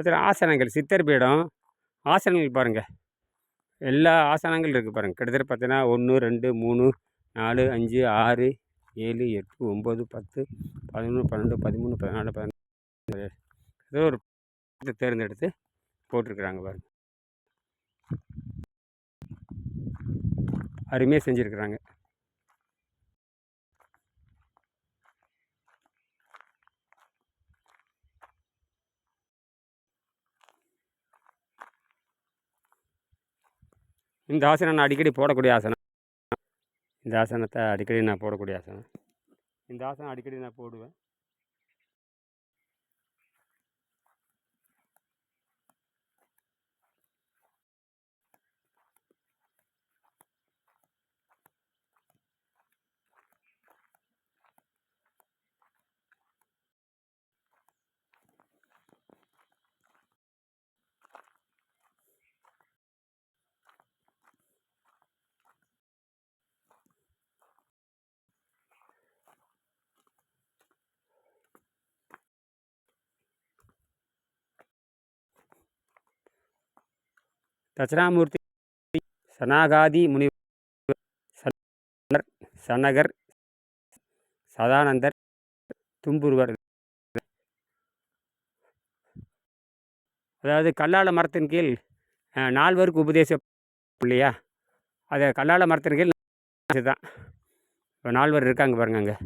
பார்த்தீங்கன்னா ஆசனங்கள் சித்தர் பீடம் ஆசனங்கள் பாருங்கள் எல்லா ஆசனங்கள் இருக்குது பாருங்கள் கிட்டத்தட்ட பார்த்தீங்கன்னா ஒன்று ரெண்டு மூணு நாலு அஞ்சு ஆறு ஏழு எட்டு ஒம்பது பத்து பதினொன்று பன்னெண்டு பதிமூணு பதினாலு பதினஞ்சு ஏதோ ஒரு தேர்ந்தெடுத்து போட்டிருக்கிறாங்க பாருங்கள் அருமையாக செஞ்சுருக்குறாங்க. இந்த ஆசனம் நான் அடிக்கடி போடக்கூடிய ஆசனம். இந்த ஆசனத்தை அடிக்கடி நான் போடக்கூடிய ஆசனம். இந்த ஆசனம் அடிக்கடி நான் போடுவேன். தட்சிணாமூர்த்தி சனாகாதி முனிவர் சனர் சனகர் சதானந்தர் தும்புருவர். அதாவது கல்லால மரத்தின் கீழ் நால்வருக்கு உபதேசம் இல்லையா? அதை கல்லால மரத்தின் கீழ் தான். இப்போ நால்வர் இருக்காங்க பாருங்க அங்கே.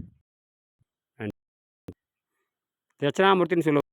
தட்சிணாமூர்த்தின்னு சொல்லுவோம்